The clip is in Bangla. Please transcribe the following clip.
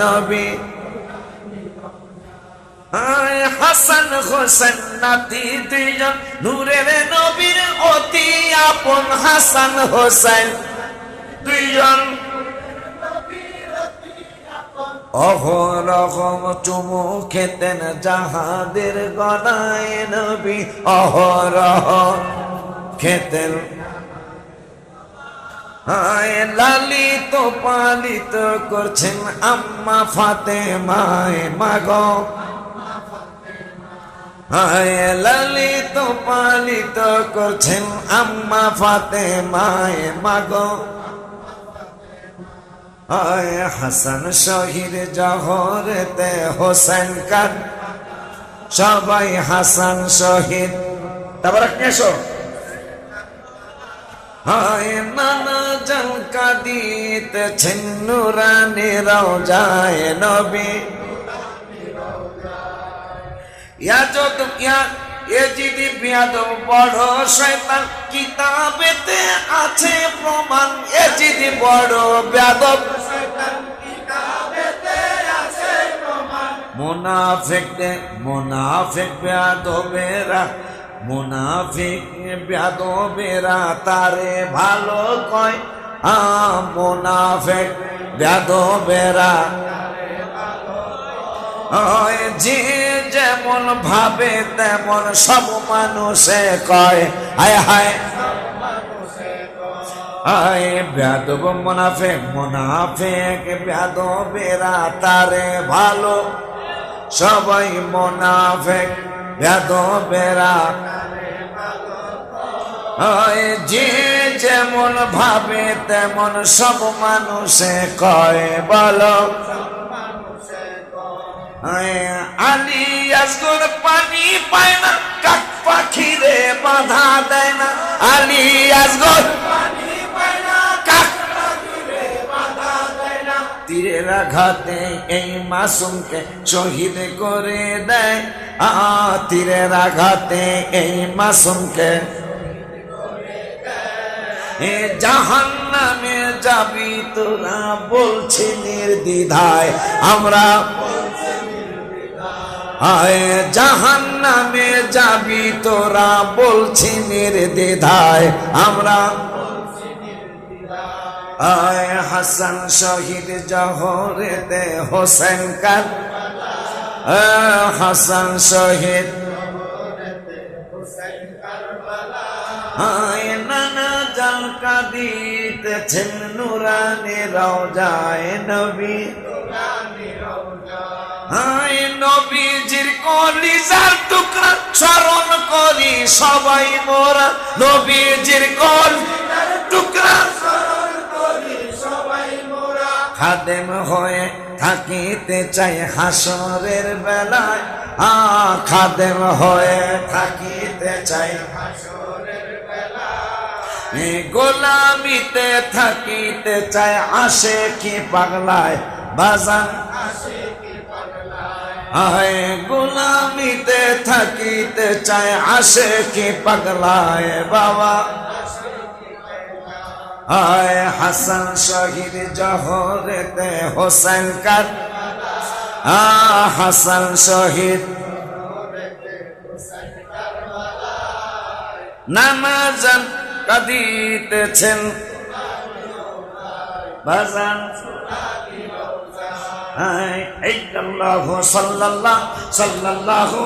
নবী। হাসান হোসেন নাতি দুইজন, নূরের নবীর অতি আপন হাসান হোসেন। দুইজন। চুমু খেতেন জাহাদের গলায় নবী। অহরহ খেতেন হায় লালিত পালিত করছেন আম্মা ফাতে মায় মাগ। হায় লালিত পালিত করছেন আম্মা ফাতে মায় মাগ। হায় হাসান শহীদ জহরেতে হোসেন কান সবাই হাসান শহীদ। তারপর এসো। হায় নানা জলকা দিতেছেন নুরানিরাও যায় নবী। ইয়া যত এ যদি বড় শয়তান কিতাবেতে আছে প্রমাণ, এ যদি বড় বেয়াদব মুনাফিক মুনাফিক মুনাফিক বেয়াদবেরা তারে ভালো কয়। আ মুনাফিক বেয়াদবেরা যে যেমন ভাবে তেমন সব মানুষে কয়। হায় হায়। আয় বেদব মুনাফেক মুনাফেক বেদবেরা তারে ভালো। সবাই মুনাফেক বেদবেরা যে যেমন ভাবে, তেমন সব মানুষে কয়, বলো। আলি আসগর পানি পায় না, কাক পাখি রে বাধা দেয় না। আলি আসগর তীরের আঘাতে এই মাসুমকে শহীদ করে দেয় আ তীরের আঘাতে এই মাসুমকে এ জাহান নামে যাবি তোরা বলছি নির্দ্বিধায় আমরা আয় জাহান নামে যাবি তোরা বলছি নির্দ্বিধায় আমরা আয় হাসান শহীদ জহরেতে হোসেন কার। হাসান শহীদ। আয় নানা জালকা দিতেছেন নুরানি রওজায় নবী। হায় নবীজির কলিজার টুকরা স্মরণ করি সবাই মোরা। নবীজির কলিজার টুকরা খাদেম হয়ে থাকিতে চাই হাসরের বেলায়। আ, খাদেম হয়ে থাকিতে চাই গোলামিতে থাকিতে চায় আসে কি পাগলায়। বাজান আয় গোলামিতে থাকিতে চায় আসে কি পাগলায়। বাবা আয় হাসান শহীদ জহরেতে হোসেন কার? হাসান শহীদ নামাজান কাঁদিতেছেন। বাজান। এই আল্লাহ সাল্লাল্লাহ, সাল্লাল্লাহু